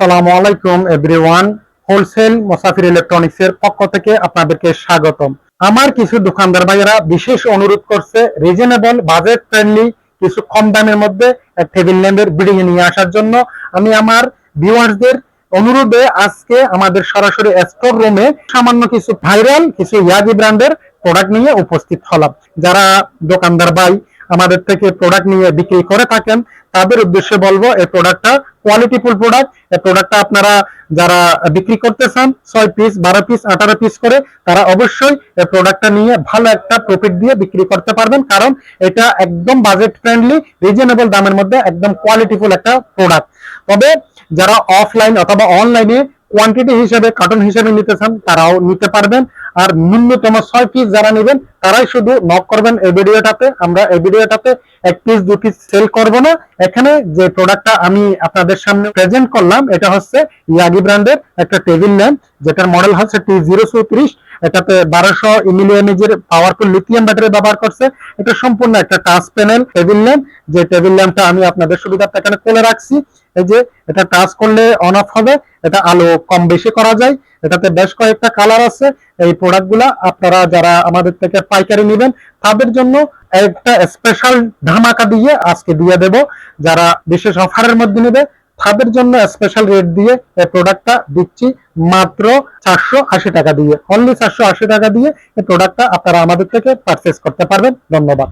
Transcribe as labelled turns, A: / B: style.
A: আসসালামু আলাইকুম everyone wholesale মোসাফির electronics এর পক্ষ থেকে আপনাদেরকে স্বাগতম। আমার কিছু দোকানদার ভাইয়েরা বিশেষ অনুরোধ করছে রিজনেবল বাজেট ফ্রেন্ডলি কিছু কম দামের মধ্যে টেবিল ল্যাম্পের বিডিং নিয়ে আসার জন্য আমি আমার ভিউয়ার্সদের অনুরোধে আজকে আমাদের সরাসরি স্টোর রুমে সামান্য কিছু ভাইরাল কিছু ইয়াগি ব্র্যান্ডের প্রোডাক্ট নিয়ে উপস্থিত হলাম। যারা দোকানদার ভাই আমাদের থেকে প্রোডাক্ট নিয়ে বিক্রি করে থাকেন তাদের উদ্দেশ্যে বলব, এই প্রোডাক্টটা কোয়ালিটিফুল প্রোডাক্ট এই প্রোডাক্টটা আপনারা যারা বিক্রি করতে চান, ছয় পিস বারো পিস আঠারো পিস করে, তারা অবশ্যই এই প্রোডাক্টটা নিয়ে ভালো একটা প্রফিট দিয়ে বিক্রি করতে পারবেন। কারণ এটা একদম বাজেট ফ্রেন্ডলি রিজনেবল দামের মধ্যে একদম কোয়ালিটিফুল একটা প্রোডাক্ট তবে যারা অফলাইন অথবা অনলাইনে কোয়ান্টিটি হিসেবে কার্টন হিসেবে নিতে চান, তারাও নিতে পারবেন। আর ন্যূনতম ছয় পিস যারা নেবেন তারাই শুধু নক করবেন এই ভিডিওটাতে। আমরা এই ভিডিওটাতে এক পিস দু পিস সেল করব না। এখানে যে প্রোডাক্টটা আমি আপনাদের সামনে প্রেজেন্ট করলাম, এটা হচ্ছে ইয়াগি ব্র্যান্ডের একটা টেবিল ল্যাম্প যেটার মডেল হচ্ছে টি জিরো চৌত্রিশ এটাতে বারোশো মিলিয়নেজের পাওয়ারফুল লিথিয়াম ব্যাটারি ব্যবহার করছে। এটা সম্পূর্ণ একটা টাচ প্যানেল টেবিল ল্যাম্প যে টেবিল ল্যাম্পটা আমি আপনাদের সুবিধার্থে এখানে খুলে রাখছি, এই যে এটা টাচ করলে অন অফ হবে, এটা আলো কম বেশি করা যায়। এটাতে বেশ কয়েকটা কালার আছে। এই প্রোডাক্টগুলা আপনারা যারা আমাদের থেকে পাইকারি নেবেন, তাদের জন্য একটা স্পেশাল ধামাকা দিয়ে আজকে দিয়ে দেব। যারা বিশেষ অফারের মধ্যে নেবে, তাদের জন্য স্পেশাল রেট দিয়ে এই প্রোডাক্টটা দিচ্ছি মাত্র চারশো আশি টাকা দিয়ে। অনলি চারশো আশি টাকা দিয়ে এই প্রোডাক্টটা আপনারা আমাদের থেকে পারচেস করতে পারবেন। ধন্যবাদ।